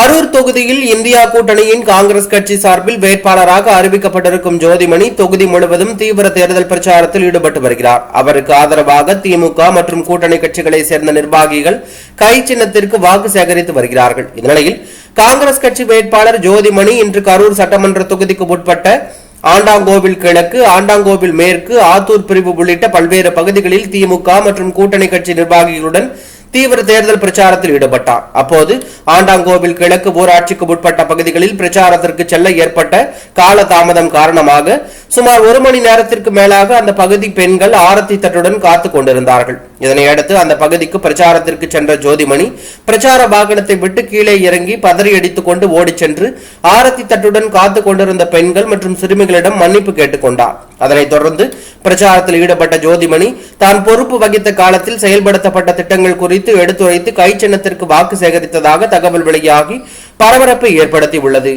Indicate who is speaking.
Speaker 1: கரூர் தொகுதியில் இந்தியா கூட்டணியின் காங்கிரஸ் கட்சி சார்பில் வேட்பாளராக அறிவிக்கப்பட்டிருக்கும் ஜோதிமணி தொகுதி முழுவதும் தீவிர தேர்தல் பிரச்சாரத்தில் ஈடுபட்டு வருகிறார். அவருக்கு ஆதரவாக திமுக மற்றும் கூட்டணி கட்சிகளை சேர்ந்த நிர்வாகிகள் கை சின்னத்திற்கு வாக்கு சேகரித்து வருகிறார்கள். இந்நிலையில் காங்கிரஸ் கட்சி வேட்பாளர் ஜோதிமணி இன்று கரூர் சட்டமன்ற தொகுதிக்கு உட்பட்ட ஆண்டாங்கோவில் கிழக்கு ஆண்டாங்கோவில் மேற்கு ஆத்தூர் பிரிவு உள்ளிட்ட பல்வேறு பகுதிகளில் திமுக மற்றும் கூட்டணி கட்சி நிர்வாகிகளுடன் தீவிர தேர்தல் பிரச்சாரத்தில் ஈடுபட்டார் அப்போது ஆண்டாங்கோவில் கிழக்கு ஊராட்சிக்கு உட்பட்ட பகுதிகளில் பிரச்சாரத்திற்கு செல்ல ஏற்பட்ட கால தாமதம் காரணமாக சுமார் ஒரு மணி நேரத்திற்கு மேலாக அந்த பகுதி பெண்கள் ஆரத்தி தட்டுடன் காத்து கொண்டிருந்தார்கள். இதனையடுத்து அந்த பகுதிக்கு பிரச்சாரத்திற்கு சென்ற ஜோதிமணி பிரச்சார வாகனத்தை விட்டு கீழே இறங்கி பதறி அடித்துக் கொண்டு ஓடிச் சென்று ஆரத்தி தட்டுடன் காத்து கொண்டிருந்த பெண்கள் மற்றும் சிறுமிகளிடம் மன்னிப்பு கேட்டுக் கொண்டார். அதனைத் தொடர்ந்து பிரச்சாரத்தில் ஈடுபட்ட ஜோதிமணி தான் பொறுப்பு வகித்த காலத்தில் செயல்படுத்தப்பட்ட திட்டங்கள் குறித்து எடுத்துரைத்து கைச்சின்னத்திற்கு வாக்கு சேகரித்ததாக தகவல் வெளியாகி பரபரப்பை ஏற்படுத்தியுள்ளது.